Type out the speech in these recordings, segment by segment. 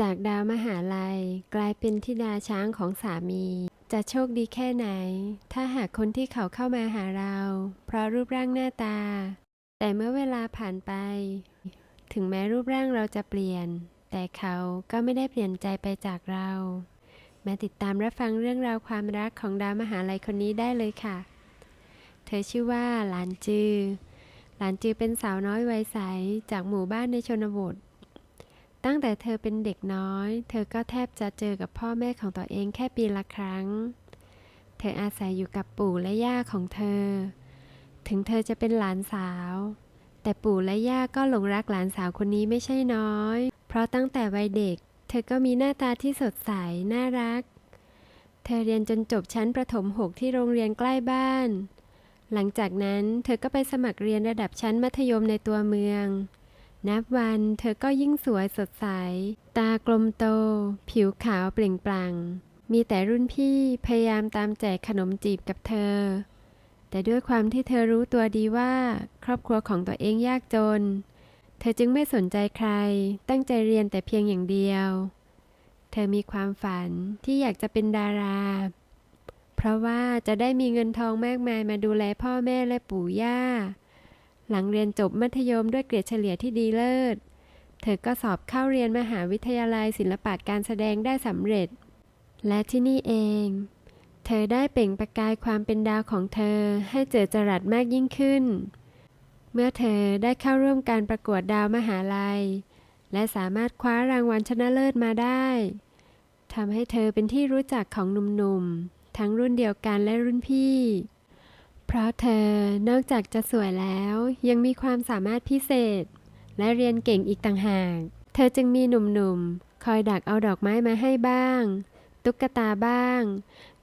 จากดาวมหาลัย กลายเป็นธิดาช้างของสามี จะโชคดีแค่ไหน ถ้าหากคนที่เขาเข้ามาหาเรา เพราะรูปร่างหน้าตา แต่เมื่อเวลาผ่านไป ถึงแม้รูปร่างเราจะเปลี่ยน แต่เขาก็ไม่ได้เปลี่ยนใจไปจากเรา มาติดตามรับฟังเรื่องราวความรักของดาวมหาลัยคนนี้ได้เลยค่ะ เธอชื่อว่าหลานจือหลานจือเป็นสาวน้อยวัยใสจากหมู่บ้านในชนบท ตั้งแต่เธอเป็นเด็กน้อย เธอก็แทบจะเจอกับพ่อแม่ของตัวเองแค่ปีละครั้ง เธออาศัยอยู่กับปู่และย่าของเธอ ถึงเธอจะเป็นหลานสาว แต่ปู่และย่าก็หลงรักหลานสาวคนนี้ไม่ใช่น้อย เพราะตั้งแต่วัยเด็ก เธอก็มีหน้าตาที่สดใส น่ารัก เธอเรียนจนจบชั้นประถมหกที่โรงเรียนใกล้บ้าน หลังจากนั้นเธอก็ไปสมัครเรียนระดับชั้นมัธยมในตัวเมือง นับวันเธอก็ยิ่งสวยสดใส ตากลมโต ผิวขาวเปล่งปลั่ง มีแต่รุ่นพี่พยายามตามแจกขนมจีบกับเธอ แต่ด้วยความที่เธอรู้ตัวดีว่า ครอบครัวของตัวเองยากจน เธอจึงไม่สนใจใคร ตั้งใจเรียนแต่เพียงอย่างเดียว เธอมีความฝันที่อยากจะเป็นดาราเพราะว่าจะได้มีเงินทองมากมายมาดูแลพ่อแม่และปู่ย่า หลังเรียนจบมัธยมด้วยเกรดเฉลี่ยที่ดีเลิศ เธอก็สอบเข้าเรียนมหาวิทยาลัยศิลปะการแสดงได้สำเร็จ และที่นี่เอง เธอได้เปล่งประกายความเป็นดาวของเธอให้เจิดจรัสมากยิ่งขึ้น เมื่อเธอได้เข้าร่วมการประกวดดาวมหาลัย และสามารถคว้ารางวัลชนะเลิศมาได้ทำให้เธอเป็นที่รู้จักของหนุ่มๆ ทั้งรุ่นเดียวกันและรุ่นพี่ เพราะเธอนอกจากจะสวยแล้วยังมีความสามารถพิเศษ และเรียนเก่งอีกต่างหาก เธอจึงมีหนุ่มๆ คอยดักเอาดอกไม้มาให้บ้าง ตุ๊กตาบ้าง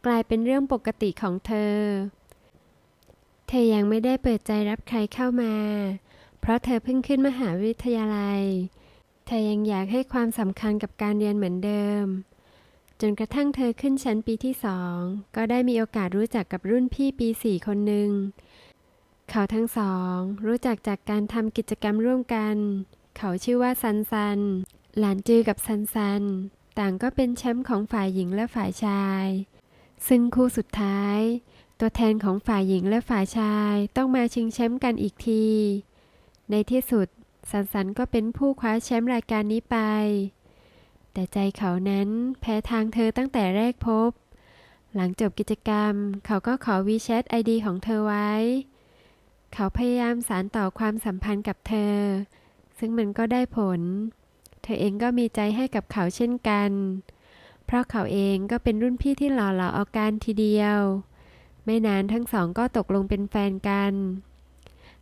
กลายเป็นเรื่องปกติของเธอ เธอยังไม่ได้เปิดใจรับใครเข้ามา เพราะเธอเพิ่งขึ้นมหาวิทยาลัย เธอยังอยากให้ความสำคัญกับการเรียนเหมือนเดิม จนกระทั่งเธอขึ้นชั้นปีที่สอง ก็ได้มีโอกาสรู้จักกับรุ่นพี่ปีสี่คนหนึ่ง เขาทั้งสอง รู้จักจากการทำกิจกรรมร่วมกัน เขาชื่อว่าซันซัน หลานจือกับซันซัน ต่างก็เป็นแชมป์ของฝ่ายหญิงและฝ่ายชาย ซึ่งคู่สุดท้าย ตัวแทนของฝ่ายหญิงและฝ่ายชายต้องมาชิงแชมป์กันอีกที ในที่สุด ซันซันก็เป็นผู้คว้าแชมป์รายการนี้ไป แต่ใจเขานั้นแพ้ทางเธอตั้งแต่แรกพบ หลังจบกิจกรรม เขาก็ขอวีแชทไอดีของเธอไว้ เขาพยายามสานต่อความสัมพันธ์กับเธอ ซึ่งมันก็ได้ผล เธอเองก็มีใจให้กับเขาเช่นกัน เพราะเขาเองก็เป็นรุ่นพี่ที่หล่อหลาเอาการทีเดียว ไม่นานทั้งสองก็ตกลงเป็นแฟนกัน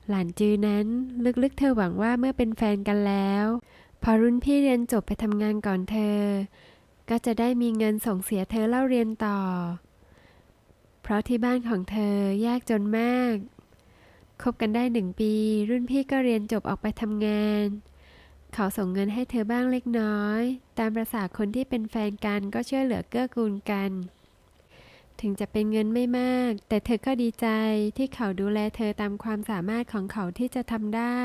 หลานจือนั้นลึกๆเธอหวังว่าเมื่อเป็นแฟนกันแล้ว พอรุ่นพี่เรียนจบไปทำงานก่อนเธอ ก็จะได้มีเงินส่งเสียเธอเล่าเรียนต่อ เพราะที่บ้านของเธอยากจนมาก คบกันได้หนึ่งปี รุ่นพี่ก็เรียนจบออกไปทำงาน เขาส่งเงินให้เธอบ้างเล็กน้อย ตามประษาคนที่เป็นแฟนกันก็ช่วยเหลือเกื้อกูลกัน ถึงจะเป็นเงินไม่มาก แต่เธอก็ดีใจที่เขาดูแลเธอตามความสามารถของเขาที่จะทำได้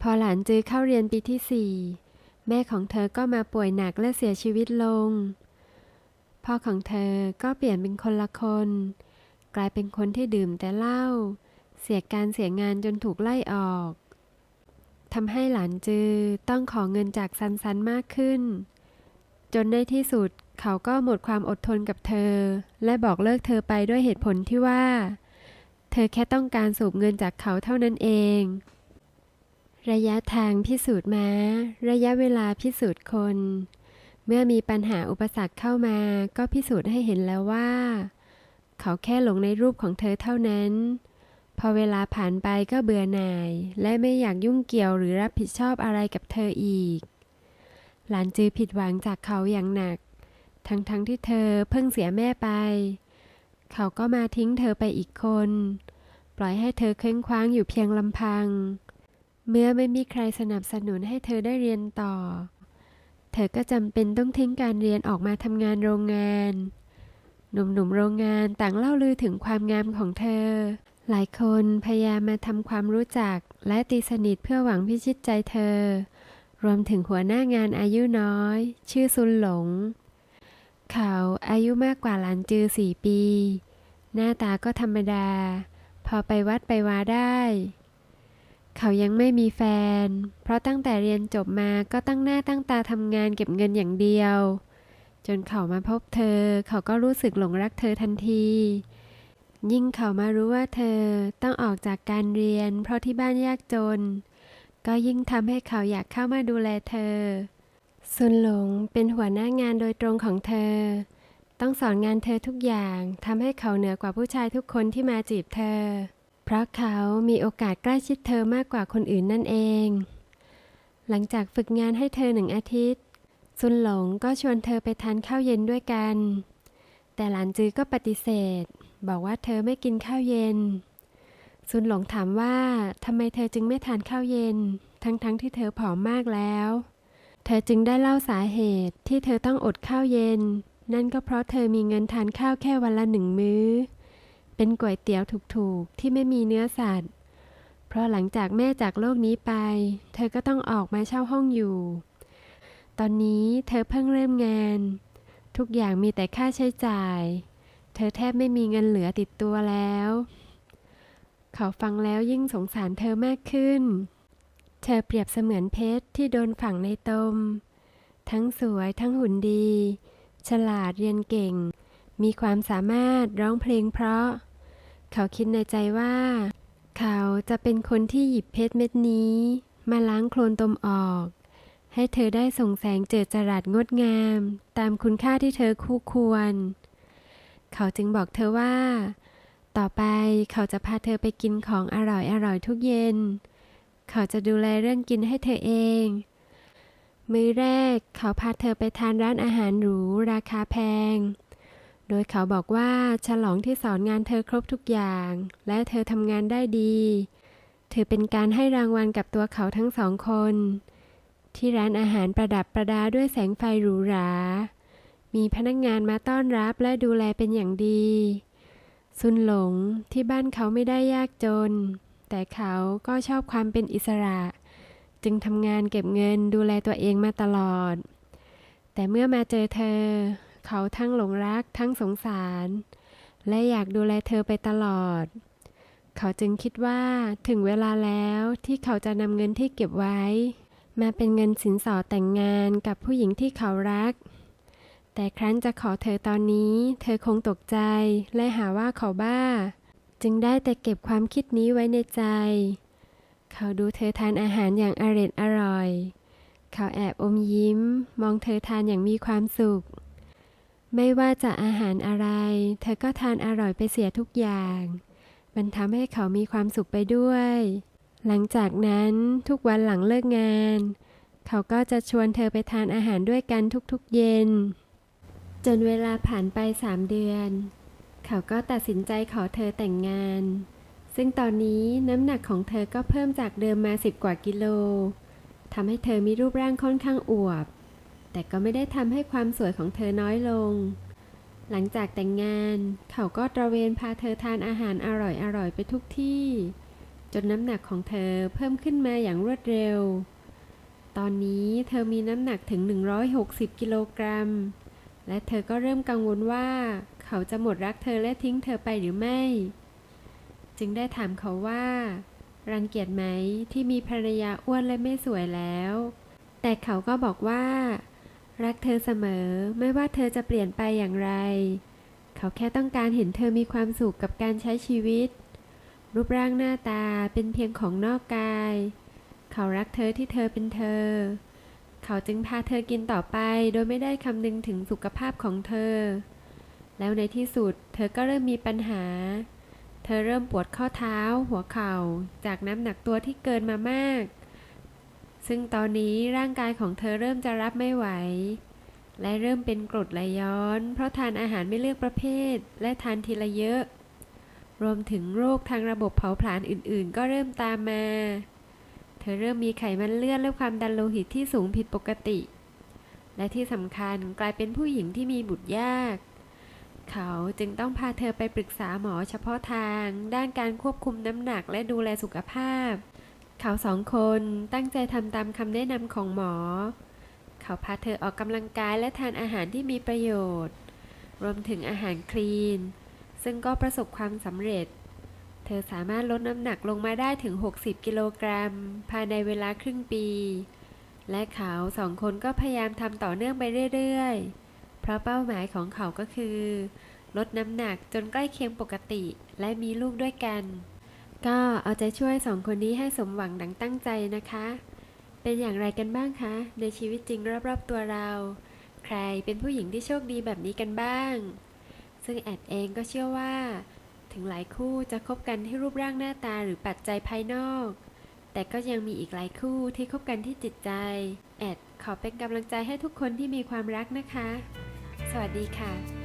พอหลานจือเข้าเรียนปีที่สี่แม่ของเธอก็มาป่วยหนักและเสียชีวิตลง พ่อของเธอก็เปลี่ยนเป็นคนละคน กลายเป็นคนที่ดื่มแต่เหล้าเสียการเสียงานจนถูกไล่ออกทำให้หลานจือต้องขอเงินจากซันซันมากขึ้น จนในที่สุดเขาก็หมดความอดทนกับเธอ และบอกเลิกเธอไปด้วยเหตุผลที่ว่า เธอแค่ต้องการสูบเงินจากเขาเท่านั้นเอง ระยะทางพิสูจน์ม้า ระยะเวลาพิสูจน์คน เมื่อมีปัญหาอุปสรรคเข้ามาก็พิสูจน์ให้เห็นแล้วว่า เขาแค่หลงในรูปของเธอเท่านั้น พอเวลาผ่านไปก็เบื่อหน่าย และไม่อยากยุ่งเกี่ยวหรือรับผิดชอบอะไรกับเธออีก หลานจือผิดหวังจากเขาอย่างหนัก ทั้งๆทที่เธอเพิ่งเสียแม่ไป เขาก็มาทิ้งเธอไปอีกคน ปล่อยให้เธอเคว้งคว้างอยู่เพียงลำพัง เมื่อไม่มีใครสนับสนุนให้เธอได้เรียนต่อ เธอก็จำเป็นต้องทิ้งการเรียนออกมาทำงานโรงงาน หนุ่มๆโรงงานต่างเล่าลือถึงความงามของเธอ หลายคนพยายามมาทำความรู้จักและตีสนิทเพื่อหวังพิชิตใจเธอ รวมถึงหัวหน้างานอายุน้อย ชื่อซุนหลง เขาอายุมากกว่าหลานจือสี่ปี หน้าตาก็ธรรมดา พอไปวัดไปวาได้ เขายังไม่มีแฟน เพราะตั้งแต่เรียนจบมาก็ตั้งหน้าตั้งตาทำงานเก็บเงินอย่างเดียว จนเขามาพบเธอ เขาก็รู้สึกหลงรักเธอทันที ยิ่งเขามารู้ว่าเธอต้องออกจากการเรียน เพราะที่บ้านยากจน ก็ยิ่งทำให้เขาอยากเข้ามาดูแลเธอซุนหลงเป็นหัวหน้างานโดยตรงของเธอ ต้องสอนงานเธอทุกอย่างทำให้เขาเหนือกว่าผู้ชายทุกคนที่มาจีบเธอ เพราะเขามีโอกาสใกล้ชิดเธอมากกว่าคนอื่นนั่นเอง หลังจากฝึกงานให้เธอหนึ่งอาทิตย์ซุนหลงก็ชวนเธอไปทานข้าวเย็นด้วยกัน แต่หลานจือก็ปฏิเสธ บอกว่าเธอไม่กินข้าวเย็น ซุนหลงถามว่าทำไมเธอจึงไม่ทานข้าวเย็น ทั้งๆทที่เธอผอมมากแล้ว เธอจึงได้เล่าสาเหตุที่เธอต้องอดข้าวเย็น นั่นก็เพราะเธอมีเงินทานข้าวแค่วันละหนึ่งมื้อ เป็นก๋วยเตี๋ยวถูกๆ ที่ไม่มีเนื้อสัตว์ เพราะหลังจากแม่จากโลกนี้ไป เธอก็ต้องออกมาเช่าห้องอยู่ ตอนนี้เธอเพิ่งเริ่มงาน ทุกอย่างมีแต่ค่าใช้จ่าย เธอแทบไม่มีเงินเหลือติดตัวแล้ว เขาฟังแล้วยิ่งสงสารเธอมากขึ้น เธอเปรียบเสมือนเพชรที่โดนฝังในตม ทั้งสวยทั้งหุ่นดี ฉลาดเรียนเก่งมีความสามารถร้องเพลงเพราะ เขาคิดในใจว่า เขาจะเป็นคนที่หยิบเพชรเม็ดนี้ มาล้างโคลนตมออก ให้เธอได้ส่งแสงเจิดจรัสงดงาม ตามคุณค่าที่เธอคู่ควร เขาจึงบอกเธอว่า ต่อไปเขาจะพาเธอไปกินของอร่อยอร่อยทุกเย็น เขาจะดูแลเรื่องกินให้เธอเอง มื้อแรกเขาพาเธอไปทานร้านอาหารหรูราคาแพง โดยเขาบอกว่าฉลองที่สอนงานเธอครบทุกอย่าง และเธอทำงานได้ดี ถือเป็นการให้รางวัลกับตัวเขาทั้งสองคน ที่ร้านอาหารประดับประดาด้วยแสงไฟหรูหรา มีพนักงานมาต้อนรับและดูแลเป็นอย่างดี ซุนหลงที่บ้านเขาไม่ได้ยากจน แต่เขาก็ชอบความเป็นอิสระ จึงทำงานเก็บเงินดูแลตัวเองมาตลอด แต่เมื่อมาเจอเธอ เขาทั้งหลงรักทั้งสงสาร และอยากดูแลเธอไปตลอด เขาจึงคิดว่าถึงเวลาแล้วที่เขาจะนำเงินที่เก็บไว้ มาเป็นเงินสินสอดแต่งงานกับผู้หญิงที่เขารัก แต่ครั้นจะขอเธอตอนนี้ เธอคงตกใจและหาว่าเขาบ้า จึงได้แต่เก็บความคิดนี้ไว้ในใจ เขาดูเธอทานอาหารอย่างอร็ดอร่อยเขาแอบอมยิ้ม มองเธอทานอย่างมีความสุข ไม่ว่าจะอาหารอะไร เธอก็ทานอร่อยไปเสียทุกอย่าง มันทำให้เขามีความสุขไปด้วย หลังจากนั้นทุกวันหลังเลิกงาน เขาก็จะชวนเธอไปทานอาหารด้วยกันทุกๆเย็น จนเวลาผ่านไปสามเดือน เขาก็ตัดสินใจขอเธอแต่งงาน ซึ่งตอนนี้น้ำหนักของเธอก็เพิ่มจากเดิมมาสิบกว่ากิโลทำให้เธอมีรูปร่างค่อนข้างอวบ แต่ก็ไม่ได้ทำให้ความสวยของเธอน้อยลง หลังจากแต่งงาน เขาก็ตระเวนพาเธอทานอาหารอร่อยๆไปทุกที่ จนน้ำหนักของเธอเพิ่มขึ้นมาอย่างรวดเร็ว ตอนนี้เธอมีน้ำหนักถึง 160 กิโลกรัม และเธอก็เริ่มกังวลว่า เขาจะหมดรักเธอและทิ้งเธอไปหรือไม่ จึงได้ถามเขาว่า รังเกียจไหมที่มีภรรยาอ้วนและไม่สวยแล้ว แต่เขาก็บอกว่า รักเธอเสมอไม่ว่าเธอจะเปลี่ยนไปอย่างไร เขาแค่ต้องการเห็นเธอมีความสุขกับการใช้ชีวิต รูปร่างหน้าตาเป็นเพียงของนอกกาย เขารักเธอที่เธอเป็นเธอ เขาจึงพาเธอกินต่อไปโดยไม่ได้คำนึงถึงสุขภาพของเธอ แล้วในที่สุดเธอก็เริ่มมีปัญหา เธอเริ่มปวดข้อเท้า หัวเข่า จากน้ำหนักตัวที่เกินมามาก ซึ่งตอนนี้ร่างกายของเธอเริ่มจะรับไม่ไหว และเริ่มเป็นกรดไหลย้อน เพราะทานอาหารไม่เลือกประเภท และทานทีละเยอะ รวมถึงโรคทางระบบเผาผลาญอื่นๆ ก็เริ่มตามมา เธอเริ่มมีไขมันเลือดและความดันโลหิตที่สูงผิดปกติ และที่สำคัญกลายเป็นผู้หญิงที่มีบุตรยาก เขาจึงต้องพาเธอไปปรึกษาหมอเฉพาะทาง ด้านการควบคุมน้ำหนักและดูแลสุขภาพ เขาสองคนตั้งใจทำตามคำแนะนำของหมอ เขาพาเธอออกกำลังกายและทานอาหารที่มีประโยชน์ รวมถึงอาหารคลีน ซึ่งก็ประสบความสำเร็จ เธอสามารถลดน้ำหนักลงมาได้ถึง 60 กิโลกรัม ภายในเวลาครึ่งปี และเขาสองคนก็พยายามทำต่อเนื่องไปเรื่อยๆ เพราะเป้าหมายของเขาก็คือ ลดน้ำหนักจนใกล้เคียงปกติและมีลูกด้วยกัน ก็เอาใจช่วยสองคนนี้ให้สมหวังดังตั้งใจนะคะ เป็นอย่างไรกันบ้างคะ ในชีวิตจริงรอบๆตัวเรา ใครเป็นผู้หญิงที่โชคดีแบบนี้กันบ้าง ซึ่งแอดเองก็เชื่อว่า ถึงหลายคู่จะคบกันที่รูปร่างหน้าตาหรือปัจจัยภายนอก แต่ก็ยังมีอีกหลายคู่ที่คบกันที่จิตใจ แอดขอเป็นกำลังใจให้ทุกคนที่มีความรักนะคะ สวัสดีค่ะ